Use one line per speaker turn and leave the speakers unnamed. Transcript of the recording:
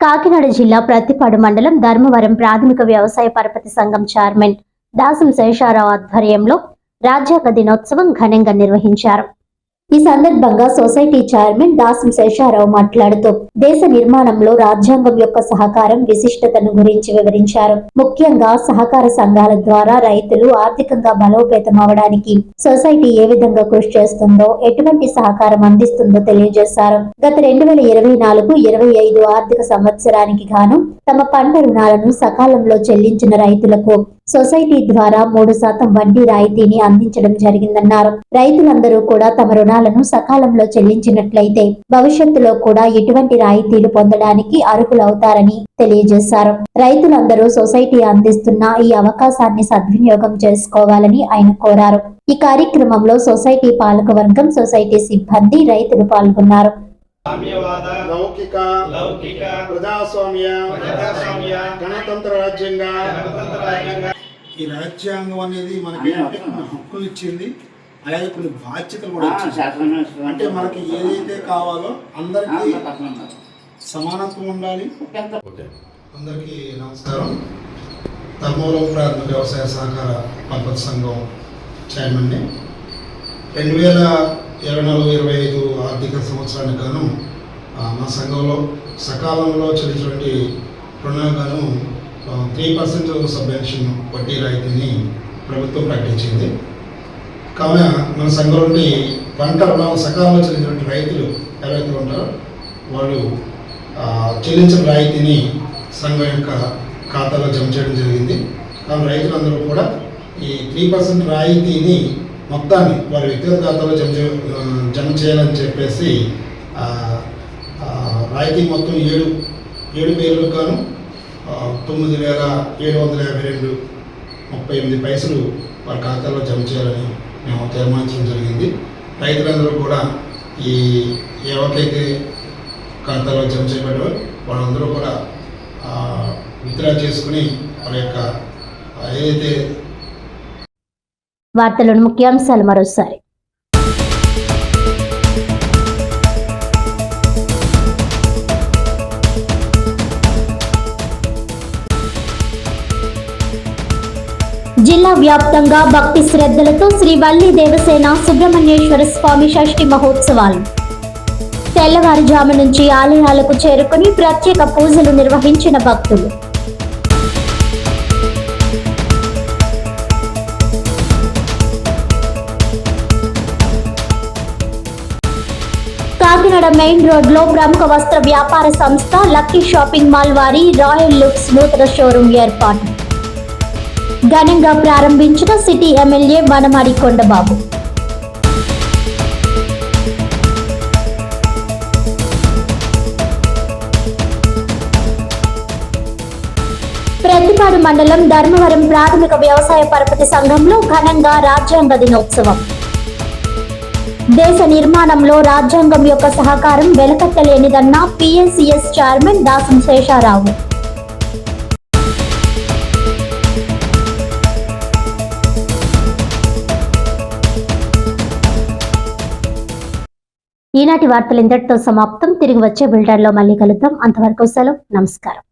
కాకినాడ జిల్లా ప్రత్తిపాడు మండలం ధర్మవరం ప్రాథమిక వ్యవసాయ పరపతి సంఘం చైర్మన్ దాసం శేషారావు ఆధ్వర్యంలో రాజ్యాంగ దినోత్సవం ఘనంగా నిర్వహించారు. ఈ సందర్భంగా సొసైటీ చైర్మన్ దాసం శేషారావు మాట్లాడుతూ దేశ నిర్మాణంలో రాజ్యాంగం యొక్క సహకారం విశిష్టతను గురించి వివరించారు. ముఖ్యంగా సహకార సంఘాల ద్వారా రైతులు ఆర్థికంగా బలోపేతం అవడానికి సొసైటీ ఏ విధంగా కృషి చేస్తుందో ఎటువంటి సహకారం అందిస్తుందో తెలియజేశారు. గత రెండు వేల ఇరవై నాలుగు ఇరవై ఐదు ఆర్థిక సంవత్సరానికి గాను తమ పంట రుణాలను సకాలంలో చెల్లించిన రైతులకు సొసైటీ ద్వారా మూడు శాతం వడ్డీ రాయితీని అందించడం జరిగిందన్నారు. రైతులందరూ కూడా తమ రుణాలను సకాలంలో చెల్లించినట్లయితే భవిష్యత్తులో కూడా ఎటువంటి రాయితీలు పొందడానికి అర్హులవుతారని తెలియజేశారు. రైతులందరూ సొసైటీ అందిస్తున్న ఈ అవకాశాన్ని సద్వినియోగం చేసుకోవాలని ఆయన కోరారు. ఈ కార్యక్రమంలో సొసైటీ పాలకవర్గం సొసైటీ సిబ్బంది రైతులు పాల్గొన్నారు.
సామ్యవాద
లౌకిక
లౌకిక
ప్రజాస్వామ్య
ప్రజాస్వామ్య
గణతంత్ర రాజ్యంగా
గణతంత్ర రాజ్యాంగ
ఈ రాజ్యాంగం అనేది మనకి హక్కులు ఇచ్చింది. అలాగే కొన్ని బాధ్యతలు కూడా ఇచ్చింది. అంటే మనకి ఏదైతే కావాలో అందరికీ సమానత్వం ఉండాలి. అందరికీ నమస్కారం. ధర్మవరం ప్రాంత వ్యవసాయ సహకార పరపతి సంఘం చైర్మన్ని. రెండు వేల ఇరవై నాలుగు ఇరవై ఐదు ఆర్థిక సంవత్సరానికి గాను మా సంఘంలో సకాలంలో చెల్లించినటువంటి రుణాలకు గాను త్రీ పర్సెంట్ సబ్వెన్షన్ వడ్డీ రాయితీని ప్రభుత్వం ప్రకటించింది. కావున మన సంఘంలోని పంట రుణాలు సకాలంలో చెల్లించినటువంటి రైతులు ఎవరైతే ఉంటారో వాళ్ళు చెల్లించిన రాయితీని సంఘం యొక్క ఖాతాలో జమ చేయడం జరిగింది. కావున రైతులందరూ కూడా ఈ త్రీ పర్సెంట్ రాయితీని మొత్తాన్ని వారి వ్యక్తిగత ఖాతాలో జమ చే జమ చేయాలని చెప్పేసి రాయితీ మొత్తం ఏడు ఏడు పేర్లకు గాను తొమ్మిది వేల ఏడు వందల యాభై రెండు ముప్పై ఎనిమిది పైసలు వారి ఖాతాలో జమ చేయాలని మేము తీర్మానించడం జరిగింది. రైతులందరూ కూడా ఈ ఎవరికైతే ఖాతాలో జమ చేయబడ్డారో వాళ్ళందరూ కూడా విత్డ్రా చేసుకుని వాళ్ళ యొక్క ఏదైతే
వార్తలను ముఖ్యాంశాలు మరోసారి. జిల్లా వ్యాప్తంగా భక్తి శ్రద్ధలతో శ్రీ వల్లి దేవసేన సుబ్రహ్మణ్యేశ్వర స్వామి షష్ఠి మహోత్సవాలు. తెల్లవారుజాము నుంచి ఆలయాలకు చేరుకుని ప్రత్యేక పూజలు నిర్వహించిన భక్తులు. కాకినాడ మెయిన్ రోడ్లో ప్రముఖ వస్త్ర వ్యాపార సంస్థ లక్కీ షాపింగ్ మాల్ వారి రాయల్ లుక్స్ నూతన షోరూం ఏర్పాటు. ఘనంగా ప్రారంభించిన సిటీ ఎమ్మెల్యే వనమాడి కొండబాబు. ప్రతిపాడు మండలం ధర్మవరం ప్రాథమిక వ్యవసాయ పరపతి సంఘంలో ఘనంగా రాజ్యాంగ దినోత్సవం. దేశ నిర్మాణంలో రాజ్యాంగం యొక్క సహకారం వెలకట్టలేనిదన్న పిఎస్సిఎస్ చైర్మన్ దాసం శేషారావు. ఈనాటి వార్తలు ఇంతటితో సమాప్తం. తిరిగి వచ్చే బిల్డర్లో మళ్ళీ కలుద్దాం. అంతవరకు సెలవు. నమస్కారం.